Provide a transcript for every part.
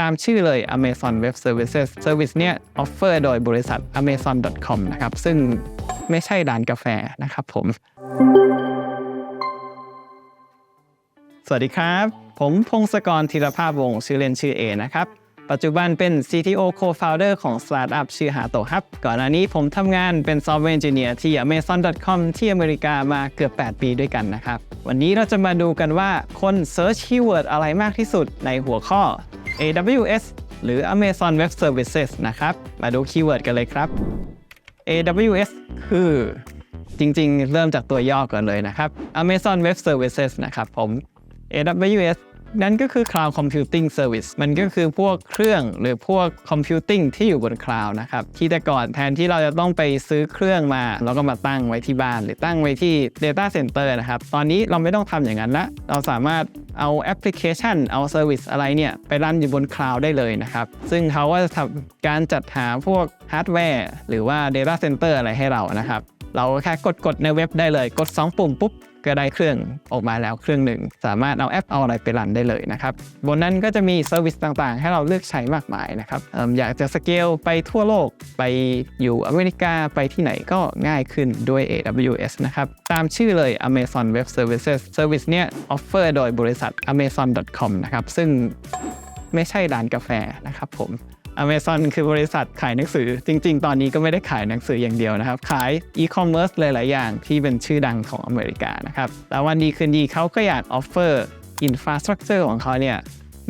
ตามชื่อเลย Amazon Web Services Service เนี่ย offer โดยบริษัท amazon.com นะครับ ซึ่งไม่ใช่ร้านกาแฟนะครับผม สวัสดีครับ ผมพงศกรธีรภาพวงศ์ชื่อเล่นชื่อเอนะครับ ปัจจุบันเป็น CTO Co-founder ของสตาร์ทอัพชื่อหาโตครับ ก่อนหน้านี้ผมทำงานเป็น Software Engineer ที่ Amazon.com ที่อเมริกามาเกือบ 8 ปีด้วยกันนะครับ วันนี้เราจะมาดูกันว่าคน Search Keyword อะไรมากที่สุดในหัวข้อ AWS หรือ Amazon Web Services นะครับ มาดูคีย์เวิร์ดกันเลยครับ AWS คือจริงๆ เริ่มจากตัวย่อก่อนเลยนะครับ Amazon Web Services นะครับผม AWS นั่นก็คือ Cloud Computing Service มันก็คือพวกเครื่องหรือพวก Computing ที่อยู่บนคลาวด์นะครับ ที่แต่ก่อนแทนที่เราจะต้องไปซื้อเครื่องมา แล้วก็มาตั้งไว้ที่บ้าน หรือตั้งไว้ที่ Data Center นะครับ ตอนนี้เราไม่ต้องทำอย่างนั้นละเราสามารถเอาแอปพลิเคชัน เอาเซอร์วิสอะไรเนี่ย ไปรันอยู่บนคลาวด์ได้เลยนะครับ ซึ่งเขาก็จะทำการจัดหาพวกฮาร์ดแวร์หรือว่า Data Center อะไรให้เรานะครับ เราแค่กดกดในเว็บได้เลย กด 2 ปุ่มปุ๊บ ก็ได้เครื่องออกมาแล้วเครื่องหนึ่ง สามารถเอาแอปเอาอะไรไปรันได้เลยนะครับ บนนั้นก็จะมีเซอร์วิสต่างๆ ให้เราเลือกใช้มากมายนะครับออยากจะสเกลไปทั่วโลกไปอยู่อเมริกาไปที่ไหนก็ง่ายขึ้นด้วย AWS นะครับ ตามชื่อเลย Amazon Web Services Service เนี่ย offer โดยบริษัท amazon.com นะครับ ซึ่งไม่ใช่ร้านกาแฟนะครับผม Amazon คือบริษัทขายหนังสือ จริง ๆ ตอนนี้ก็ไม่ได้ขายหนังสืออย่างเดียวนะครับ ขายอีคอมเมิร์ซหลาย ๆ อย่างที่เป็นชื่อดังของอเมริกานะครับแต่วันดีคืนดีเขาก็อยากออฟเฟอร์อินฟราสตรักเจอร์ของเขาเนี่ย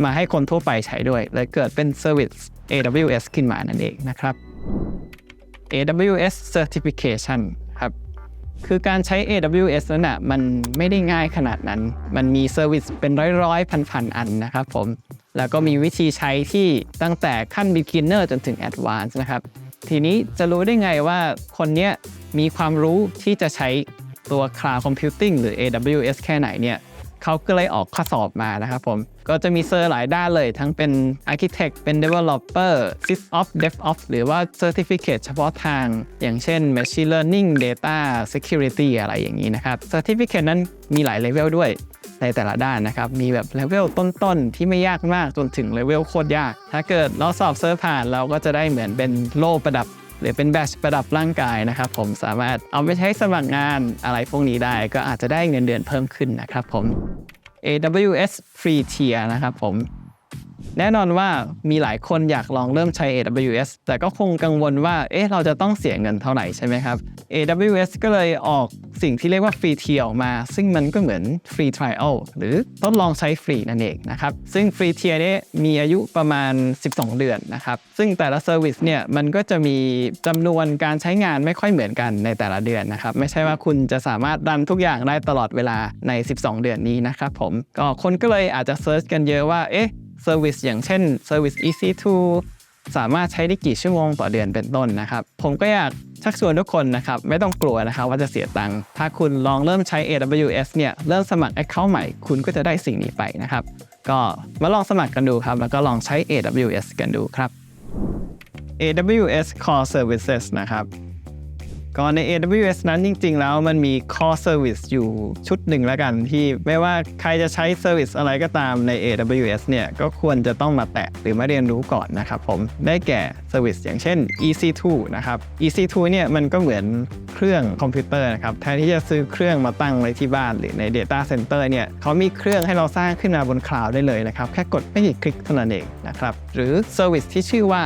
มาให้คนทั่วไปใช้ด้วยเลยเกิดเป็น Service AWS ขึ้นมานั่นเองนะครับ AWS Certification คือการใช้ AWS นั้นนะมันไม่ได้ง่ายขนาดนั้น มันมีเซอร์วิสเป็นร้อยๆ พันๆ อันนะครับผม แล้วก็มีวิธีใช้ที่ตั้งแต่ขั้น beginner จนถึง advanced นะครับ ทีนี้จะรู้ได้ไงว่าคนเนี้ยมีความรู้ที่จะใช้ตัว cloud computing หรือ AWS แค่ไหนเนี่ย เขาก็เลยออกข้อสอบมานะครับผม ก็จะมีเซอร์หลายด้านเลย ทั้งเป็น Architect เป็น Developer SysOps DevOps หรือว่า Certificate เฉพาะทาง อย่างเช่น Machine Learning Data Security อะไรอย่างนี้นะครับ Certificate นั้นมีหลายเลเวลด้วยในแต่ละด้านนะครับ มีแบบเลเวลต้นๆ ที่ไม่ยากมากจนถึงเลเวลโคตรยาก ถ้าเกิดเราสอบเซอร์ผ่านเราก็จะได้เหมือนเป็นโล่ประดับ หรือเป็นแบชประดับร่างกายนะครับผมสามารถเอาไปใช้สมัครงานอะไรพวกนี้ได้ ก็อาจจะได้เงินเดือนเพิ่มขึ้นนะครับผม AWS Free Tier นะครับผม แน่นอนว่ามีหลายคนอยากลองเริ่มใช้ AWS แต่ก็คงกังวลว่า เอ๊ะ เราจะต้องเสียเงินเท่าไหร่ใช่ไหมครับ AWS ก็เลยออกสิ่งที่เรียกว่า Free Tier ออกมา ซึ่งมันก็เหมือน Free Trial หรือทดลองใช้ฟรีนั่นเองนะครับ ซึ่ง Free Tier นี้มีอายุประมาณ 12 เดือนนะครับ ซึ่งแต่ละ Service เนี่ยมันก็จะมีจำนวนการใช้งานไม่ค่อยเหมือนกันในแต่ละเดือนนะครับ ไม่ใช่ว่าคุณจะสามารถรันทุกอย่างได้ตลอดเวลาใน 12 เดือนนี้นะครับผมก็คนก็เลยอาจจะเซิร์ชกันเยอะว่าเอ๊ะ เซอร์วิสอย่างเช่น Service EC2 สามารถใช้ได้กี่ชั่วโมงต่อเดือนเป็นต้นนะครับ ผมก็อยากชักชวนทุกคนนะครับ ไม่ต้องกลัวนะครับว่าจะเสียตังค์ถ้าคุณลองเริ่มใช้ AWS เนี่ยเริ่มสมัคร Account ใหม่ คุณก็จะได้สิ่งนี้ไปนะครับ ก็มาลองสมัครกันดูครับ แล้วก็ลองใช้ AWS กันดูครับ AWS Core Services นะครับ ก็ใน AWS นั้นจริง ๆ แล้วมันมี Core Service อยู่ชุดหนึ่งแล้วกันที่ไม่ว่าใครจะใช้ Service อะไรก็ตามใน AWS เนี่ยก็ควรจะต้องมาแตะหรือมาเรียนรู้ก่อนนะครับผมได้แก่ Service อย่างเช่น EC2 นะครับ EC2 เนี่ยมันก็เหมือนเครื่องคอมพิวเตอร์นะครับแทนที่จะซื้อเครื่องมาตั้งไว้ที่บ้านหรือใน Data Center เนี่ยเขามีเครื่องให้เราสร้างขึ้นมาบนคลาวด์ได้เลยนะครับแค่กดไม่กี่คลิกเท่านั้นเองนะครับหรือ Service ที่ชื่อว่า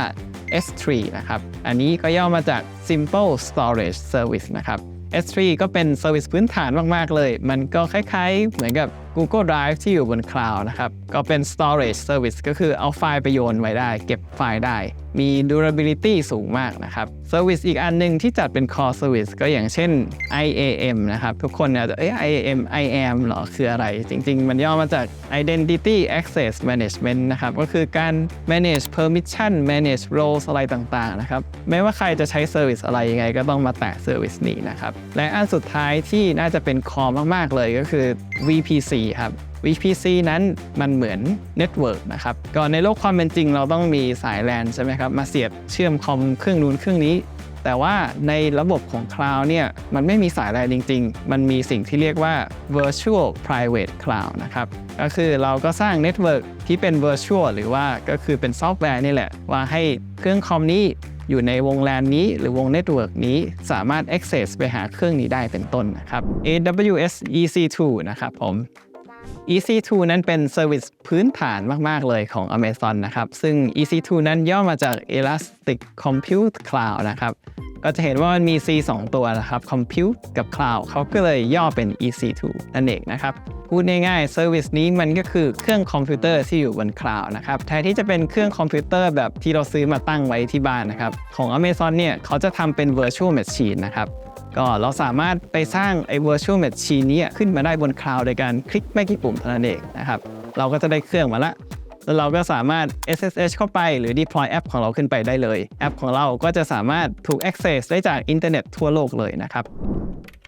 S3 นะครับ อันนี้ก็ย่อมาจาก Simple Storage Service นะครับ S3 ก็เป็นเซอร์วิสพื้นฐานมาก ๆ เลย มันก็คล้ายๆ เหมือนกับ Google Drive ที่อยู่บนคลาวด์นะครับ ก็เป็น Storage Service ก็คือเอาไฟล์ไปโยนไว้ได้ เก็บไฟล์ได้มี durability สูงมากนะครับ Service อีกอันหนึ่งที่จัดเป็น Core Service ก็อย่างเช่น IAM นะครับ ทุกคนเนี่ยจะเอ้ย IAM IAM เหรอ คืออะไร จริง ๆ มันย่อมาจาก Identity Access Management นะครับ ก็คือการ manage permission manage roles อะไรต่างๆ นะครับ ไม่ว่าใครจะใช้ Service อะไรยังไง ก็ต้องมาแตะ Service นี้นะครับ และอันสุดท้ายที่น่าจะเป็นคอมาก ๆ เลยก็คือ VPC ครับ VPC นั้นมันเหมือน Network นะครับก่อนในโลกความเป็นจริงเราต้องมีสาย LAN ใช่ไหมครับมาเสียบเชื่อมคอมเครื่องนู้นเครื่องนี้ แต่ว่าในระบบของ Cloud เนี่ยมันไม่มีสายแลนจริง ๆ มันมีสิ่งที่เรียกว่า virtual private cloud นะครับก็คือเราก็สร้างเน็ตเวิร์กที่เป็น virtual หรือว่าก็คือเป็นซอฟต์แวร์นี่แหละ ว่าให้เครื่องคอมนี้อยู่ในวงแลนนี้หรือวงเน็ตเวิร์กนี้สามารถ access ไปหาเครื่องนี้ได้เป็นต้นนะครับ AWS EC2 นะครับผม EC2 นั้นเป็นเซอร์วิสพื้นฐานมาก ๆ เลยของ Amazon นะครับ ซึ่ง EC2 นั้นย่อมาจาก Elastic Compute Cloud นะครับ ก็จะเห็นว่ามันมี C 2 ตัวนะครับ Compute กับ Cloud เขาก็เลยย่อเป็น EC2 นั่นเองนะครับ พูดง่ายๆเซอร์วิสนี้มันก็คือเครื่องคอมพิวเตอร์ที่อยู่บนคลาวด์นะครับ แทนที่จะเป็นเครื่องคอมพิวเตอร์แบบที่เราซื้อมาตั้งไว้ที่บ้านนะครับ ของ Amazon เนี่ยเขาจะทำเป็น Virtual Machine นะครับ ก็เราสามารถไปสร้างไอ้ virtual machine นี้ขึ้นมาได้บนคลาวด์โดยการคลิกไม่กี่ปุ่มเท่านั้นเองนะครับเราก็จะได้เครื่องมาละแล้วเราก็สามารถ SSH เข้าไปหรือ deploy แอปของเราขึ้นไปได้เลย แอปของเราก็จะสามารถถูก access ได้จากอินเทอร์เน็ตทั่วโลกเลยนะครับ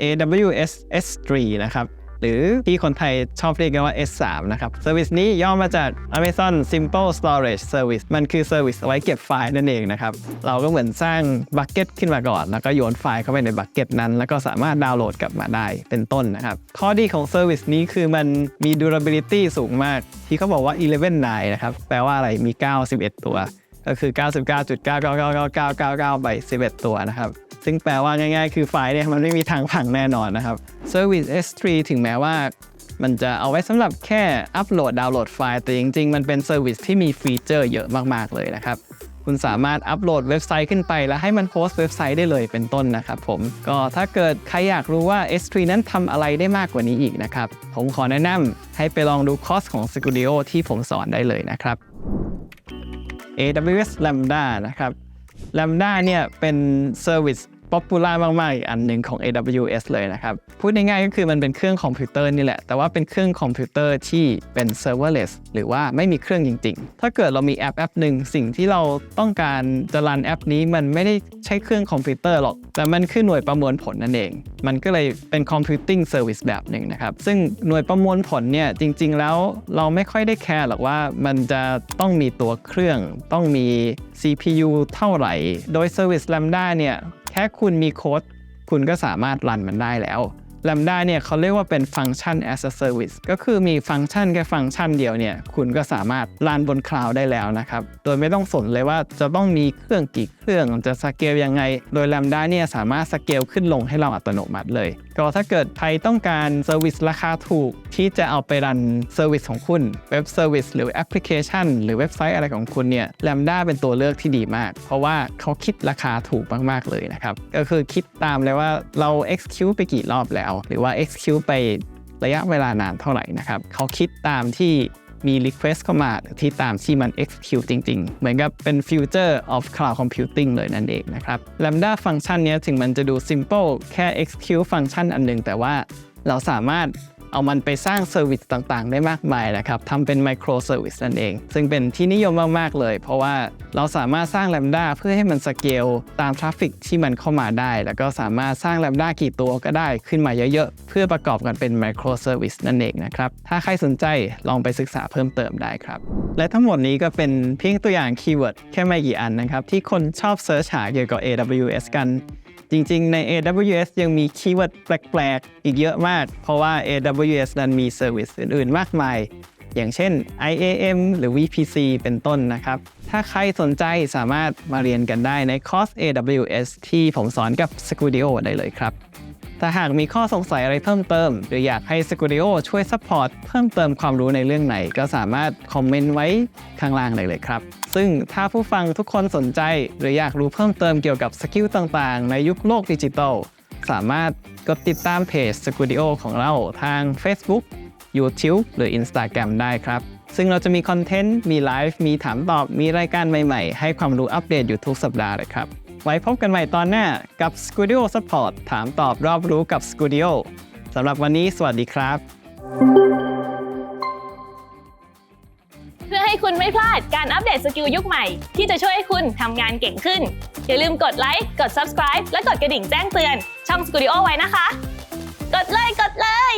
AWS S3 นะครับ หรือที่คนไทยชอบเรียกกันว่า S3 นะครับเซอร์วิสนี้ย่อมาจาก Amazon Simple Storage Service มันคือเซอร์วิสไว้เก็บไฟล์นั่นเองนะครับ เราก็เหมือนสร้างบัคเก็ตขึ้นมาก่อน แล้วก็โยนไฟล์เข้าไปในบัคเก็ตนั้น แล้วก็สามารถดาวน์โหลดกลับมาได้เป็นต้นนะครับ ข้อดีของเซอร์วิสนี้คือมันมี durability สูงมาก ที่เขาบอกว่า 11.9นะครับ แปลว่าอะไร มี 91 ตัว ก็คือ 99.9999999 ใบ 11 ตัวนะครับ ซึ่งแปลว่าง่ายๆ คือไฟล์เนี่ยมันไม่มีทางพังแน่นอนนะครับ Service S3 ถึงแม้ว่ามันจะเอาไว้สำหรับแค่อัปโหลดดาวน์โหลดไฟล์ แต่จริงๆ มันเป็นเซอร์วิสที่มีฟีเจอร์เยอะมากๆ เลยนะครับ คุณสามารถอัปโหลดเว็บไซต์ขึ้นไป แล้วให้มันโพสต์เว็บไซต์ได้เลยเป็นต้นนะครับผม ก็ถ้าเกิดใครอยากรู้ว่า S3 นั้นทำอะไรได้มากกว่านี้อีกนะครับ ผมขอแนะนำให้ไปลองดูคอร์สของ Studio ที่ผมสอนได้เลยนะครับ AWS Lambda นะครับ Lambda เนี่ยเป็นเซอร์วิส ป๊อปปูล่ามากๆอีกอันหนึ่งของ AWS เลยนะครับ พูดง่ายๆก็คือมันเป็นเครื่องคอมพิวเตอร์นี่แหละ แต่ว่าเป็นเครื่องคอมพิวเตอร์ที่เป็น serverless หรือว่าไม่มีเครื่องจริง ๆ ถ้าเกิดเรามีแอปแอปหนึ่งสิ่งที่เราต้องการจะรันแอปนี้มันไม่ได้ใช้เครื่องคอมพิวเตอร์หรอก แต่มันคือหน่วยประมวลผลนั่นเอง มันก็เลยเป็น computing service แบบหนึ่งนะครับ ซึ่งหน่วยประมวลผลเนี่ยจริง ๆ แล้วเราไม่ค่อยได้แคร์หรอกว่ามันจะต้องมีตัวเครื่อง ต้องมี CPU เท่าไหร่ โดย Service Lambda เนี่ย แค่คุณมีโค้ดคุณก็สามารถรันมันได้แล้ว Lambda เนี่ยเขาเรียกว่าเป็นฟังก์ชัน as a Service ก็คือมีฟังก์ชันแค่ฟังก์ชันเดียวเนี่ยคุณก็สามารถรันบนคลาวด์ได้แล้วนะครับ โดยไม่ต้องสนเลยว่าจะต้องมีเครื่องกี่เครื่องจะสเกลยังไง โดย Lambda เนี่ยสามารถสเกลขึ้นลงให้เราอัตโนมัติเลย ก็ถ้าเกิดใครต้องการเซอร์วิสราคาถูกที่จะเอาไปรันเซอร์วิสของคุณเว็บเซอร์วิสหรือแอปพลิเคชัน หรือเว็บไซต์อะไรของคุณเนี่ย Lambda เป็นตัวเลือกที่ดีมาก เพราะว่าเขาคิดราคาถูกมากๆเลยนะครับ ก็คือคิดตามเลยว่าเรา execute ไปกี่รอบแล้ว หรือว่า execute ไประยะเวลานานเท่าไหร่นะครับเขาคิดตามที่ มี request เข้ามาที่ตามที่มัน execute จริง ๆ เหมือนกับเป็น future of cloud computing เลยนั่นเองนะครับ Lambda ฟังก์ชันนี้ถึงมันจะดู simple แค่ execute ฟังก์ชันอันหนึงแต่ว่าเราสามารถ เอามันไปสร้างเซอร์วิสต่างๆ ได้มากมายนะครับทำเป็น micro service นั่นเอง ซึ่งเป็นที่นิยมมากๆเลย เพราะว่าเราสามารถสร้าง Lambda เพื่อให้มันสเกลตามทราฟฟิกที่มันเข้ามาได้ แล้วก็สามารถสร้าง Lambda กี่ตัวก็ได้ขึ้นมาเยอะๆ เพื่อประกอบกันเป็น micro service นั่นเองนะครับ ถ้าใครสนใจลองไปศึกษาเพิ่มเติมได้ครับ และทั้งหมดนี้ก็เป็นเพียงตัวอย่างคีย์เวิร์ดแค่ไม่กี่อันนะครับที่คนชอบเซิร์ชหาเกี่ยวกับ AWS กัน จริงๆ ใน AWS ยังมีคีย์เวิร์ดแปลกๆ อีกเยอะมาก เพราะว่า AWS นั้นมีเซอร์วิสอื่นๆ มากมาย อย่างเช่น IAM หรือ VPC เป็นต้นนะครับ ถ้าใครสนใจสามารถมาเรียนกันได้ในคอร์ส AWS ที่ผมสอนกับ Scudio ได้เลยครับ ถ้าหากมีข้อสงสัยอะไรเพิ่มเติม หรืออยากให้ Scudio ช่วยซัพพอร์ตเพิ่มเติมความรู้ในเรื่องไหน ก็สามารถคอมเมนต์ไว้ข้างล่างได้เลยครับ ซึ่งถ้าผู้ฟังทุกคนสนใจ หรืออยากรู้เพิ่มเติมเกี่ยวกับสกิลต่างๆ ในยุคโลกดิจิทัลสามารถกดติดตามเพจ Scudio ของเราทาง Facebook YouTube หรือ Instagram ได้ครับ ซึ่งเราจะมีคอนเทนต์ มีไลฟ์ มีถามตอบ มีรายการใหม่ๆ ให้ความรู้อัปเดตอยู่ทุกสัปดาห์เลยครับ ไว้พบกันใหม่ตอนหน้ากับ Studio Support ถามตอบรอบรู้กับ Studio สำหรับวันนี้สวัสดีครับ เพื่อให้คุณไม่พลาดการอัปเดตสกิลยุคใหม่ ที่จะช่วยให้คุณทำงานเก่งขึ้น อย่าลืมกดไลค์กด subscribe และกดกระดิ่งแจ้งเตือน ช่อง Studio ไว้นะคะ กดเลยกดเลย